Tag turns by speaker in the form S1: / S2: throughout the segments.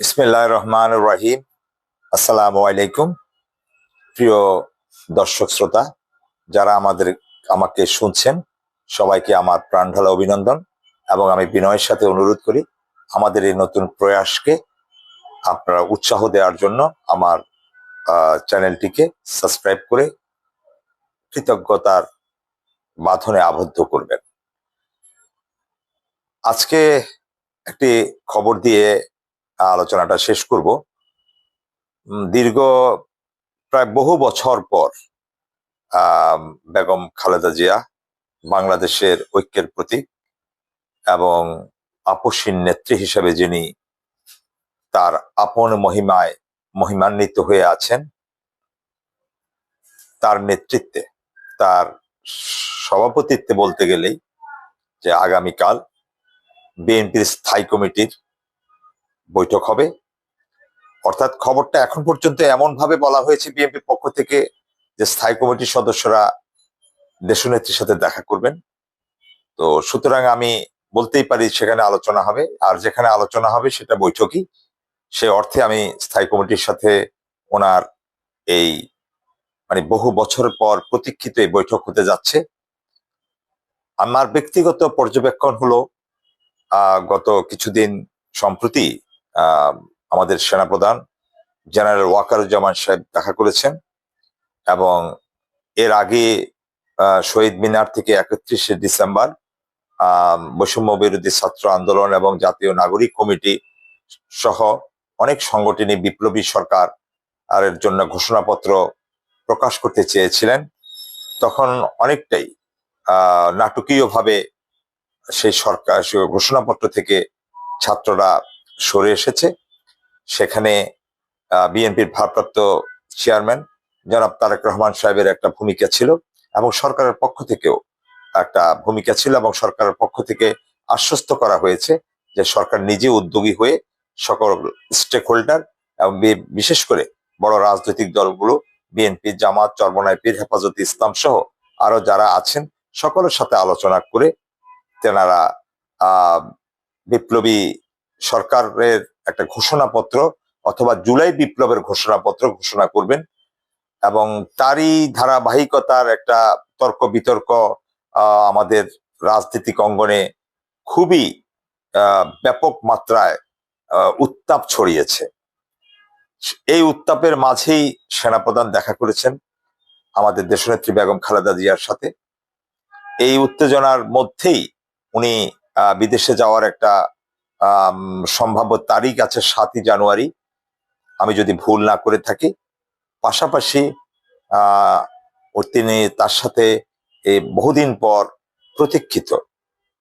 S1: ইসমিল্লাহ রহমান রাহিম আসসালামু আলাইকুম। প্রিয় দর্শক শ্রোতা, যারা আমাদের, আমাকে শুনছেন, সবাইকে আমার প্রাণ ঢালা অভিনন্দন এবং আমি বিনয়ের সাথে অনুরোধ করি, আমাদের এই নতুন প্রয়াসকে আপনারা উৎসাহ দেওয়ার জন্য আমার চ্যানেলটিকে সাবস্ক্রাইব করে কৃতজ্ঞতার বাঁধনে আবদ্ধ করবেন। আজকে একটি খবর দিয়ে আলোচনাটা শেষ করব। দীর্ঘ প্রায় বহু বছর পর বেগম খালেদা জিয়া বাংলাদেশের ঐক্যের প্রতীক এবং আপসীন নেত্রী হিসেবে যিনি তার আপন মহিমায় মহিমান্বিত হয়ে আছেন, তার নেতৃত্বে, তার সভাপতিত্বে বলতে গেলেই যে আগামীকাল বিএনপির স্থায়ী কমিটির বৈঠক হবে। অর্থাৎ খবরটা এখন পর্যন্ত এমন ভাবে বলা হয়েছে বিএনপির পক্ষ থেকে যে স্থায়ী কমিটির সদস্যরা দেশনেত্রীর সাথে দেখা করবেন। তো সুতরাং আমি বলতেই পারি সেখানে আলোচনা হবে, আর যেখানে আলোচনা হবে সেটা বৈঠকই। সে অর্থে আমি স্থায়ী কমিটির সাথে ওনার এই মানে বহু বছর পর প্রতীক্ষিত এই বৈঠক হতে যাচ্ছে। আমার ব্যক্তিগত পর্যবেক্ষণ হলো গত কিছুদিন সম্প্রতি আমাদের সেনাপ্রধান জেনারেল ওয়াকারুজ্জামান সাহেব দেখা করেছেন এবং এর আগে শহীদ মিনার থেকে একত্রিশে ডিসেম্বর বৈষম্য বিরোধী ছাত্র আন্দোলন এবং জাতীয় নাগরিক কমিটি সহ অনেক সংগঠনী বিপ্লবী সরকার আর এর জন্য ঘোষণাপত্র প্রকাশ করতে চেয়েছিলেন। তখন অনেকটাই নাটকীয়ভাবে সেই সরকার ঘোষণাপত্র থেকে ছাত্ররা সরে এসেছে। সেখানে বিএনপির ভারপ্রাপ্ত চেয়ারম্যান জনাব তারেক রহমান সাহেবের একটা ভূমিকা ছিল এবং সরকারের পক্ষ থেকেও একটা ভূমিকা ছিল এবং সরকারের পক্ষ থেকে আশ্বস্ত করা হয়েছে যে সরকার নিজে উদ্যোগী হয়ে সকল স্টেক হোল্ডার এবং বিশেষ করে বড় রাজনৈতিক দলগুলো, বিএনপি, জামাত চরমনায় পীর হেফাজত ইসলাম সহ আরও যারা আছেন, সকলের সাথে আলোচনা করে তেনারা বিপ্লবী সরকারের একটা ঘোষণাপত্র অথবা জুলাই বিপ্লবের ঘোষণাপত্র ঘোষণা করবেন এবং তারই ধারাবাহিকতার একটা তর্ক বিতর্ক আমাদের রাজনীতিক অঙ্গনে খুবই ব্যাপক মাত্রায় উত্তাপ ছড়িয়েছে। এই উত্তাপের মাঝেই সেনাপ্রধান দেখা করেছেন আমাদের দেশনেত্রী বেগম খালেদা জিয়ার সাথে। এই উত্তেজনার মধ্যেই উনি বিদেশে যাওয়ার একটা সম্ভাব্য তারিখ আছে সাতই জানুয়ারি। আমি যদি ভুল না করে থাকি, পাশাপাশি তিনি তার সাথে বহুদিন পর প্রতীক্ষিত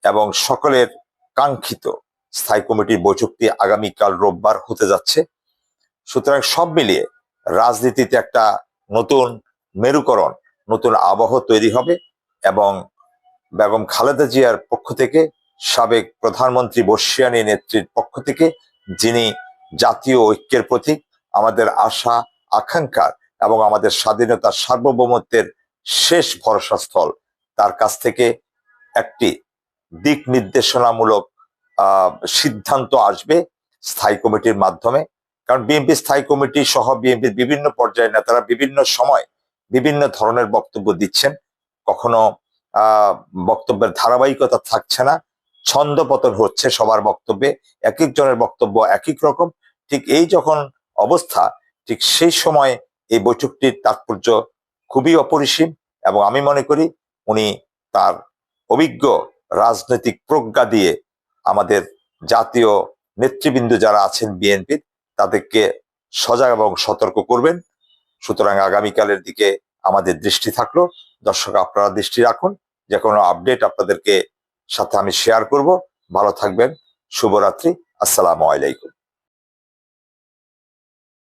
S1: এবং সকলের কাঙ্ক্ষিত স্থায়ী কমিটির বৈঠকটি আগামীকাল রোববার হতে যাচ্ছে। সুতরাং সব মিলিয়ে রাজনীতিতে একটা নতুন মেরুকরণ, নতুন আবহ তৈরি হবে এবং বেগম খালেদা জিয়ার পক্ষ থেকে সাবেক প্রধানমন্ত্রী বর্ষিয়ানী নেত্রীর পক্ষ থেকে, যিনি জাতীয় ঐক্যের প্রতীক, আমাদের আশা আকাঙ্ক্ষার এবং আমাদের স্বাধীনতার সার্বভৌমত্বের শেষ ভরসাস্থল, তার কাছ থেকে একটি দিক নির্দেশনামূলক সিদ্ধান্ত আসবে স্থায়ী কমিটির মাধ্যমে। কারণ বিএনপি স্থায়ী কমিটি সহ বিএনপির বিভিন্ন পর্যায়ের নেতারা বিভিন্ন সময় বিভিন্ন ধরনের বক্তব্য দিচ্ছেন। কখনো বক্তব্যের ধারাবাহিকতা থাকছে না। ছন্দ পতন হচ্ছে সবার বক্তব্যে এক একজনের বক্তব্য এক এক রকম। ঠিক এই যখন অবস্থা, ঠিক সেই সময় এই বৈঠকটির তাৎপর্য খুবই অপরিসীম এবং আমি মনে করি উনি তার অভিজ্ঞ রাজনৈতিক প্রজ্ঞা দিয়ে আমাদের জাতীয় নেতৃবৃন্দ যারা আছেন বিএনপির তাদেরকে সজাগ এবং সতর্ক করবেন। সুতরাং আগামীকালের দিকে আমাদের দৃষ্টি থাকল। দর্শক, আপনারা দৃষ্টি রাখুন। যে কোনো আপডেট আপনাদেরকে সাথে আমি শেয়ার করব। ভালো থাকবেন। শুভরাত্রি। আসসালামু আলাইকুম।